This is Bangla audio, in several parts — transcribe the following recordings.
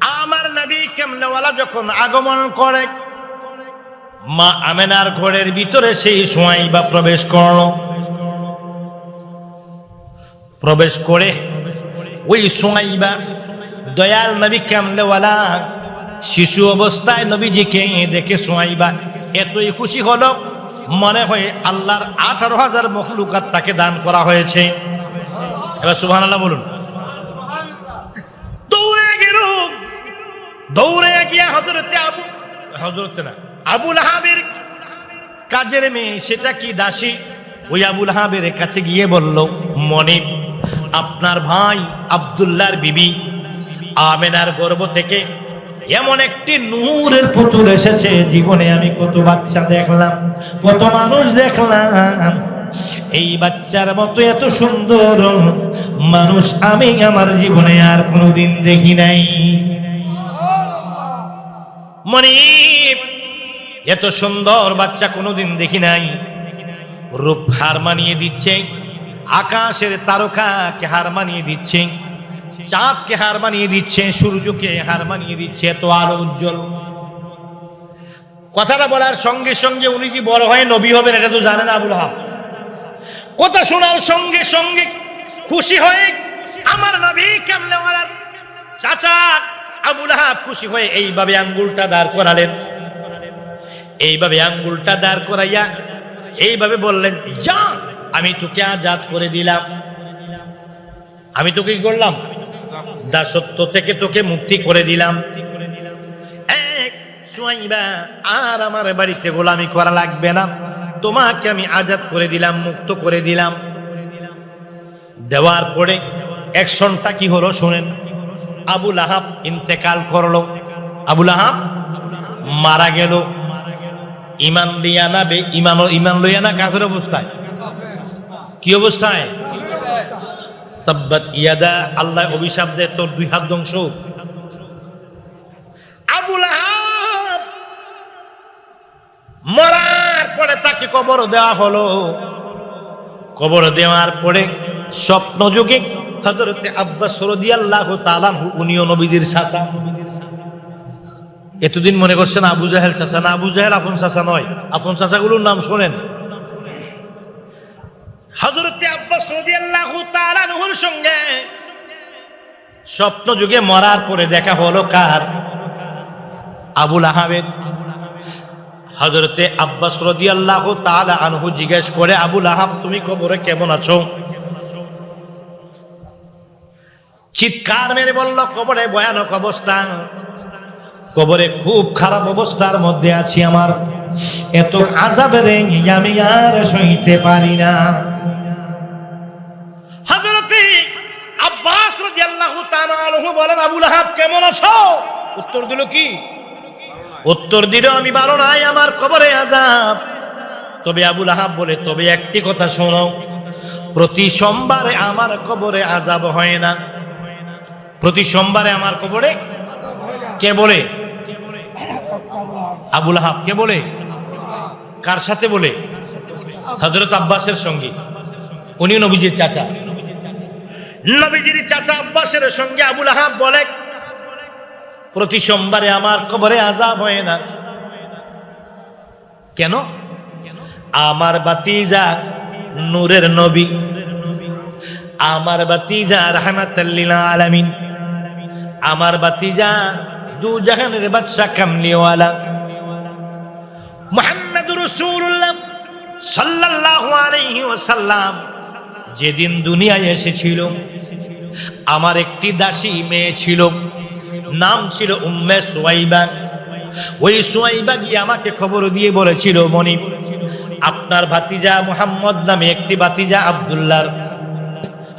আমার নবী কেমনেওয়ালা যখন আগমন করে, মা আমেনার ঘরের ভিতরে সেই সোয়াই বা প্রবেশ করল। প্রবেশ করে ওই সোয়াইবা দয়াল নবী কেমলেওয়ালা শিশু অবস্থায় নবীজিকে দেখে সোয়াইবা এতই খুশি হলো, মনে হয় আল্লাহর আঠারো হাজার মখলুকাত তাকে দান করা হয়েছে। এবার সুবহান আল্লাহ বলুন। দৌড়ে গিয়া হজরতে আবু হজরতে না আবুল আহাবের কাজের মেয়ে, সেটা কি দাসী? ওই আবুল আহাবের কাছে গিয়ে বলল মনিব আপনার ভাই আব্দুল্লাহর বিবি আমেনার গর্ভ থেকে এমন একটি নূরের পুতুল এসেছে, জীবনে আমি কত বাচ্চা দেখলাম, কত মানুষ দেখলাম। এই বাচ্চার মতো এত সুন্দর মানুষ আমি আমার জীবনে আর কোনোদিন দেখি নাই। মনিব, এত সুন্দর বাচ্চা কোনোদিন দেখি নাই। রূপ হার মানিয়ে দিচ্ছে, আকাশের তারকাকে হার মানিয়ে দিচ্ছে, চাঁদকে হার মানিয়ে দিচ্ছে, সূর্যকে হার মানিয়ে দিচ্ছে, এত আলো উজ্জ্বল। কথাটা বলার সঙ্গে সঙ্গে উনি কি বড় হয়ে নবী হবেন, এটা তো জানেন আবুল হাব। কথা শোনার সঙ্গে সঙ্গে খুশি হয়ে, আমার নবী কেমনে চাচা আবুল হাব খুশি হয়ে এইভাবে আঙ্গুলটা দাঁড় করালেন। এইভাবে আঙ্গুলটা দাঁড় করাইয়া এইভাবে বললেন, যা, আমি তোকে আজাদ করে দিলাম। আমি তোকে করলাম? দাসত্ব থেকে তোকে মুক্তি করে দিলাম। এক সুয়াইবা, আর আমার বাড়িতে গোলামি করা লাগবে না। তোমাকে আমি আজাদ করে দিলাম, মুক্ত করে দিলাম। দেওয়ার পরে অ্যাকশনটা কি হলো শোনেন। আবুল আহাব ইন্তেকাল করল। আবুল আহাব মারা গেল। ইমান লিয়া না বে ইমান ইমান লইয়া না কাফের অবস্থায়? কি অবস্থায়? তাব্বাত ইয়াদা, আল্লাহ অভিশাপ দেয় তোর দুই হাত ধ্বংস। আবুল আহাব মরার পরে তাকে কবর দেওয়া হলো। কবর দেওয়ার পরে স্বপ্ন যুগে হজরতে আব্বাস উনিও নবীজির শাসা এতদিন মনে করছেন আবু জাহেল চাচা। না, আবু জাহেল আপন চাচা নয়। আপন চাচাগুলোর নাম শোনেন। আব্বাস সঙ্গে স্বপ্ন যুগে মরার পরে দেখা হলো কার? আবুল আহাবেদ হজরতে আব্বাস রাদিয়াল্লাহু তাআলা আনহু জিজ্ঞেস করে, আবুল আহাব, তুমি কবরে কেমন আছো? চিৎকার মেরে বলল, কবরে ভয়ানক অবস্থা। কবরে খুব খারাপ অবস্থার মধ্যে আছি আমার। এত আজাবের আমি আর সইতে পারি না। বলেন আবুল কেমন আছো? কি? উত্তর দিল, আমি আমার কবরে আজাব তবে আবুল আহাব বলে, তবে একটি কথা শোনো, প্রতি সোমবারে আমার কবরে আজাব হয় না। প্রতি সোমবারে আমার কবরে কে বলে? আবুল আহাব কে বলে? কার সাথে বলে? হজরত আব্বাসের সঙ্গে। উনি নবীজির চাচা। নবীজির চাচা আব্বাসের সঙ্গে আবুল আহাব বলে, প্রতি সোমবারে আমার কবরে আজাব হয় না। কেন? আমার বাতিজা নূরের নবী। আমার বাতিজা রহমাতাল্লিল আলামিন। আমার বাতিজা, দু জাহানের বাদশা কামলিওয়ালা। মোহাম্মদ রসুল্লাহ সাল্লাল্লাহু আলাইহি ওয়াসাল্লাম যেদিন দুনিয়ায় এসেছিল, আমার একটি দাসী মেয়ে ছিল, নাম ছিল উম্মে সুয়াইবা। ওই সুয়াইবা গিয়ে আমাকে খবর দিয়ে বলেছিল, মনিব, আপনার ভাতিজা মোহাম্মদ নামে একটি ভাতিজা আব্দুল্লাহর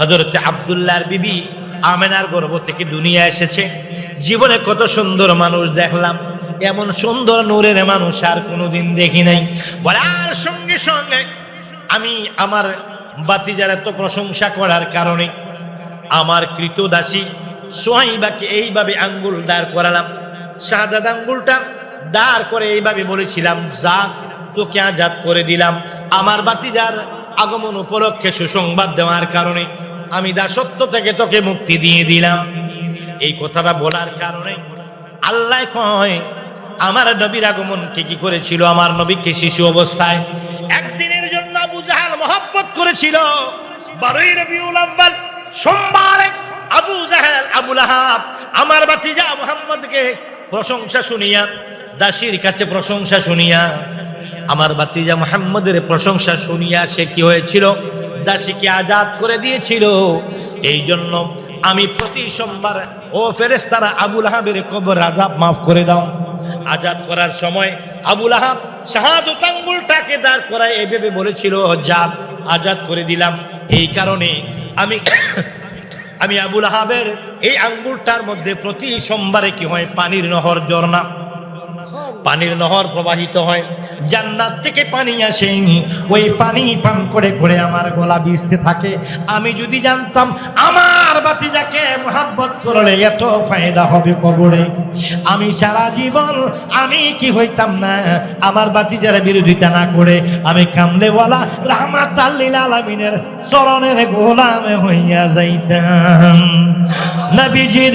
হজরত আব্দুল্লাহর বিবি আমেনার গর্ভ থেকে দুনিয়া এসেছে। জীবনে কত সুন্দর মানুষ দেখলাম, এমন সুন্দর নূরের মানুষ আর কোনোদিন দেখি নাই। বলার সঙ্গে সঙ্গে আমি আমার বাতিজার এত প্রশংসা করার কারণে আমার কৃতদাসী সোহাইবাকে এইভাবে আঙ্গুল দাঁড় করালাম। শাহজাদ আঙ্গুলটা দাঁড় করে এইভাবে বলেছিলাম, যা, তোকে আজাদ করে দিলাম। আমার বাতিজার আগমন উপলক্ষে সুসংবাদ দেওয়ার কারণে আমি দাসত্ব থেকে তোকে মুক্তি দিয়ে দিলাম। এই কথাটা বলার কারণে আল্লাহ কয়, আমার নবীর আগমন কে কি করেছিল? আমার নবীকে শিশু অবস্থায়? একদিনের জন্য আবু জাহাল মহব্বত করেছিল। বারোই রবিউল সোমবারে আবু জাহাল আবুল আহাব আমার বাতিজা মোহাম্মদকে প্রশংসা শুনিয়া, দাসীর কাছে প্রশংসা শুনিয়া, আমার বাতিজা মোহাম্মদের প্রশংসা শুনিয়া সে কি হয়েছিল? দাসীকে আজাদ করে দিয়েছিল। এই জন্য আমি প্রতি সোমবার, ও ফেরেস্তারা আবুল আহাবের কবর আজাব মাফ করে দাও। আজাদ করার সময় আবুল আহাব শাহাদত আঙ্গুলটাকে দাঁড় করায় এভাবে বলেছিল জাত আজাদ করে দিলাম। এই কারণে আমি আমি আবুল আহাবের এই আঙ্গুলটার মধ্যে প্রতি সোমবারে কি হয়, পানির নহর ঝর্ণা পানির নহর প্রবাহিত হয়। জান্নাত থেকে পানি আসে ওই পানি পান করে করে আমার গলা বিষতে থাকে। আমি যদি জানতাম আমার বাতিজাকে মোহাব্বত করলে এত ফায়দা হবে কবরে। আমি সারা জীবন আমি কি হইতাম না? আমার বাতিজার বিরোধিতা না করে আমি কামলেওয়ালা রহমাত আল্লিল আলমিনের চরণের গোলামে হইয়া যাইতাম। নবীজির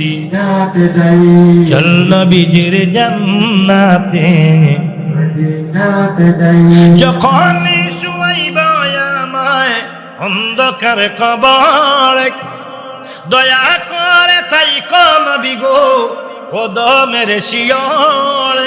মদিনাতে যাই। চল নবীজির জান্নাতে। মদিনাতে যাই। যখন শুয়াইব আমায় অন্ধকার কবর। দয়া করে তাই কম বিগো কদমের শিয়র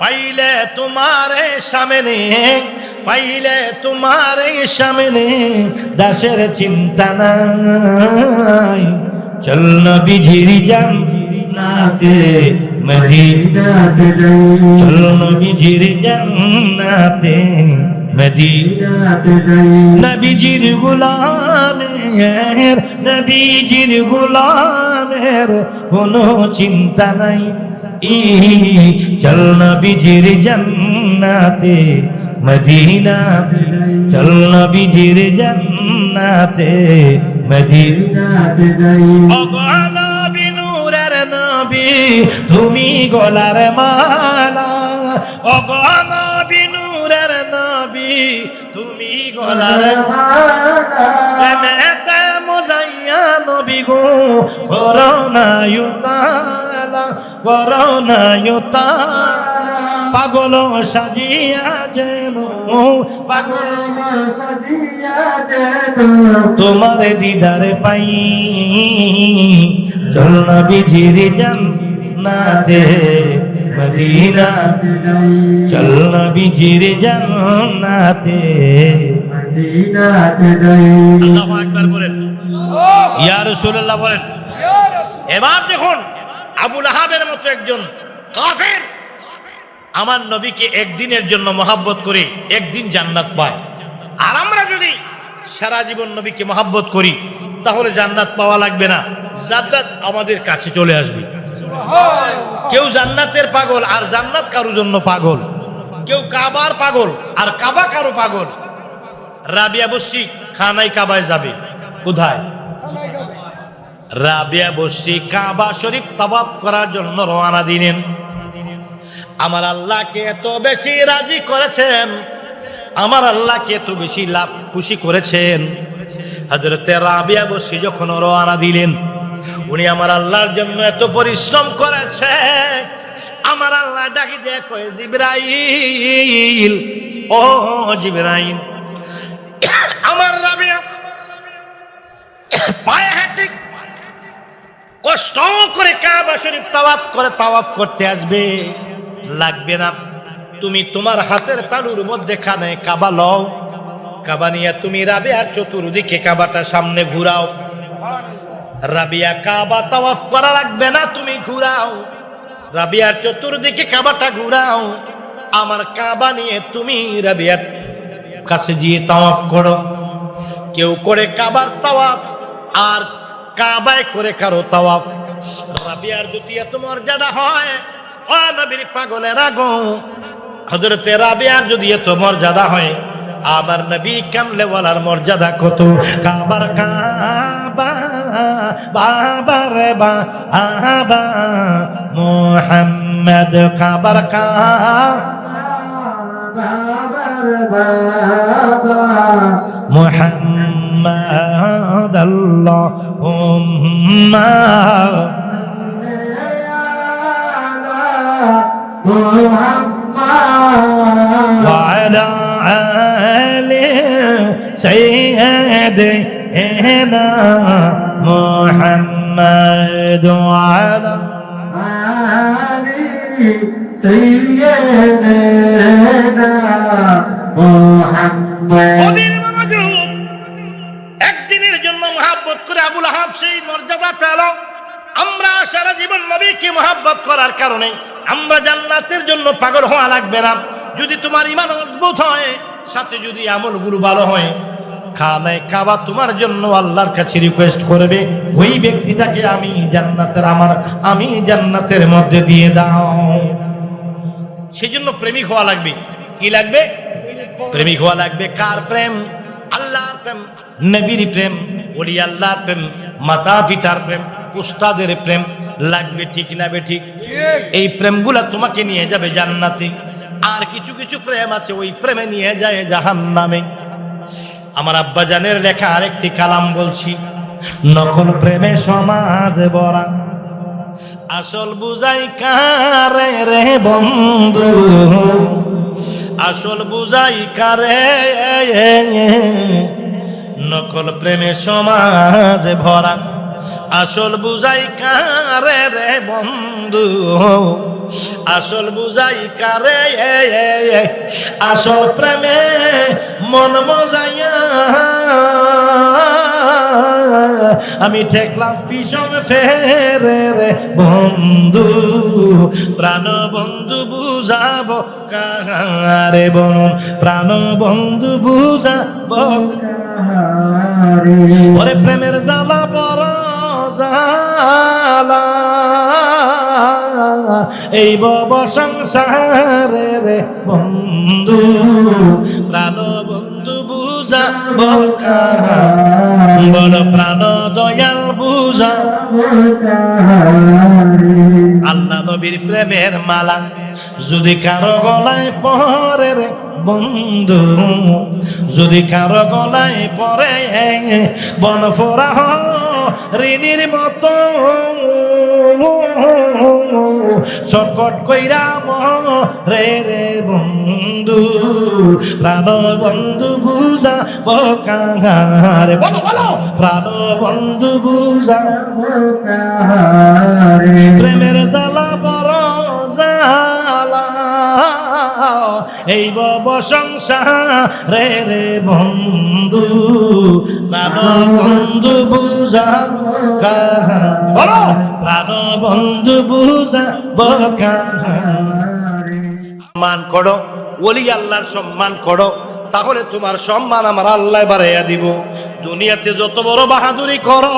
পাইলে তোমার সামনে পাইলে তোমার সামনে দাসের চিন্তা নাই। চল নবীজির জান নাতে মদিনা মদিনাতে চল মদিনা মদিনাতে যাই। নবীজির গুলামের নবীজির গুলামের কোনো চিন্তা নাই। চল নবীজির জান্নাতে মদিনা চল নবীজির জান্নাতে মদিনাতে যাই নবী, তুমি গলার মালা। অগনবী নূরের নবী, তুমি গলার প্রেমেতে মোজাইয়া নবী গো করোনায়ুতালা পাগল সাজিয়া যেন পাগল সাজিয়া যেন। তোমার দিদারে পাই। চল নবীজির জান্নাতে, মদিনা। চল আল্লাহু আকবার বলেন বলেন এবার দেখুন, আবুল আহাবের মতো একজন কাফের। আমার নবীকে একদিনের জন্য মহাব্বত করে একদিন জান্নাত পায়। আর আমরা যদি সারা জীবন নবীকে মহাব্বত করি তাহলে জান্নাত পাওয়া লাগবে না। জান্নাত আমাদের কাছে চলে আসবে। কেউ জান্নাতের পাগল আর জান্নাত কারও জন্য পাগল? কেউ কাবার পাগল আর কাবা কারও পাগল? রাবিয়া বসি খানাই কাবায় যাবে। কোথায়? রাবিয়া বসি কাবা শরীফ তাবাব করার জন্য রওনা দিলেন। আমার আল্লাহকে এত বেশি রাজি করেছেন, আমার আল্লাহকে এত বেশি লাভ খুশি করেছেন। হজরতে রাবিয়া বসি যখন রওনা দিলেন, উনি আমার আল্লাহর জন্য এত পরিশ্রম করেছে। আমার আল্লাহ ডাকি কয়ে জিব্রাইল, ও জিব্রাইল, আমার রাবিয়া, পায়ে হাঁটি কষ্ট করে কাবা শরীফ তাওয়াফ করে তাওয়াফ করতে আসবে। লাগবে না। তুমি তোমার হাতের তালুর মধ্যে খানে কাবা লও। কাবা নিয়ে তুমি রাবে আর চতুর্দিকে কাবাটা সামনে ঘুরাও। রাবিয়া কাবা তাওয়াফ করা লাগবে না, তুমি ঘুরাও। রাবিয়ার চতুর্দিকে কাবাটা ঘুরাও। আমার কাবা নিয়ে তুমি রাবিয়ার কাছে গিয়ে তাওয়াফ করো। কেউ করে কাবার তাওয়াফ, আর কাবায় করে কারও তাওয়াফ। রাবিয়ার যদি এত মর্যাদা হয় ও নবীর পাগলের আগো হজরতে রাবিয়ার যদি এত মর্যাদা হয় আবার নবী কামলে ওয়ালার মর্যাদা কত? কাবার কাবা, বাবার বাবা মোহাম্মদ কাবার কাবা বাবার বাবা محمد اللهم محمد وعلى آل سيدنا محمد وعلى علي سيدنا محمد কবির মনোযোগ একদিনের জন্য মহাব্বত করে আবুল আহাব সেই মর্যাদা পেল আমরা সারা জীবন নবীকে মহাব্বত করার কারণে আমরা জান্নাতের জন্য পাগল হওয়া লাগবে না। যদি তোমার ইমান মজবুত হয়, সাথে যদি আমল গুরু ভালো হয়, খানায় কাবা তোমার জন্য আল্লাহর কাছে রিকোয়েস্ট করবে, ওই ব্যক্তিটাকে আমি জান্নাতের আমার, আমি জান্নাতের মধ্যে দিয়ে দাও। সেজন্য প্রেমিক হওয়া লাগবে। কি লাগবে? প্রেমিক হওয়া লাগবে। কার প্রেম? আল্লাহর প্রেম। নবীর প্রেম। ওলি আল্লাহর প্রেম মাতা পিতার প্রেম, উস্তাদের প্রেম, লাগবে ঠিক না বে ঠিক? এই প্রেমগুলা তোমাকে নিয়ে যাবে জান্নাতে। আর কিছু কিছু প্রেম আছে, ওই প্রেমে নিয়ে যায় জাহান্নামে। আমার আব্বা জানের লেখা আরেকটি কালাম বলছি, নকল প্রেমে সমাজ বরা আসল বুঝাই কারে রে বন্ধু? আসল বুঝাই কারে নকল প্রেমে সমাজ ভরা। আসল বুঝাই কারে রে বন্ধু? আসল বুঝাই কারে? আসল প্রেমে মন মজাইয়া। আমি ঠেকলাম পিছন ফেরে রে বন্ধু, প্রাণ বন্ধু বুঝাবো কারে বন, প্রাণ বন্ধু বুঝাবো ওরে প্রেমের জ্বালা বড় এই বব সংসারে রে বন্ধু, প্রাণ বন্ধু বুঝাব বড় প্রাণ দয়াল বুঝা আল্লাহ নবীর মালা, যদি কারও গলায় পরে রে বন্ধু। যদি কারও গলায় পরে বন ফোরা ঋণীর মতো। ছটফট কইরা রে রে বন্ধু প্রাণ বন্ধু বুঝা বকাঙ্গারে। বলো বলো। প্রাণ বন্ধু বুঝা প্রেমের জ্বালা বড় এই বব সংসারে রে বন্ধু প্রাণ বন্ধু বুঝা বলো। প্রাণ বন্ধু বুঝা সম্মান করো ওলি আল্লাহর সম্মান করো। তাহলে তোমার সম্মান আমার আল্লাহ বাড়াইয়া দিব। দুনিয়াতে যত বড় বাহাদুরি করো,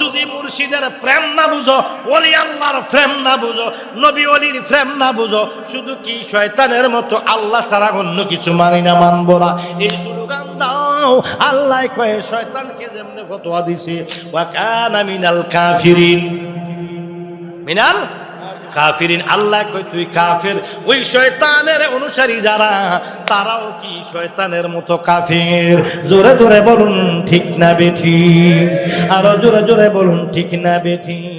যদি মুর্শিদের প্রেম না বুঝো অলি আল্লাহর প্রেম না বুঝো, নবী অলির প্রেম না বুঝো, শুধু কি শয়তানের মতো আল্লাহ ছাড়া অন্য কিছু মানি না, মানবো না। এই স্লোগান দাও, আল্লাহ কয়ে শয়তানকে যেমনে ফতোয়া দিছে ওয়াকানা মিনাল কাফিরিন। মিনাল কাফিরিন, আল্লাহ কই তুই কাফের? ওই শয়তানের অনুসারী যারা, তারাও কি শয়তানের মতো কাফের? জোরে জোরে বলুন, ঠিক না বেঠি? আরও জোরে জোরে বলুন, ঠিক না বেঠি?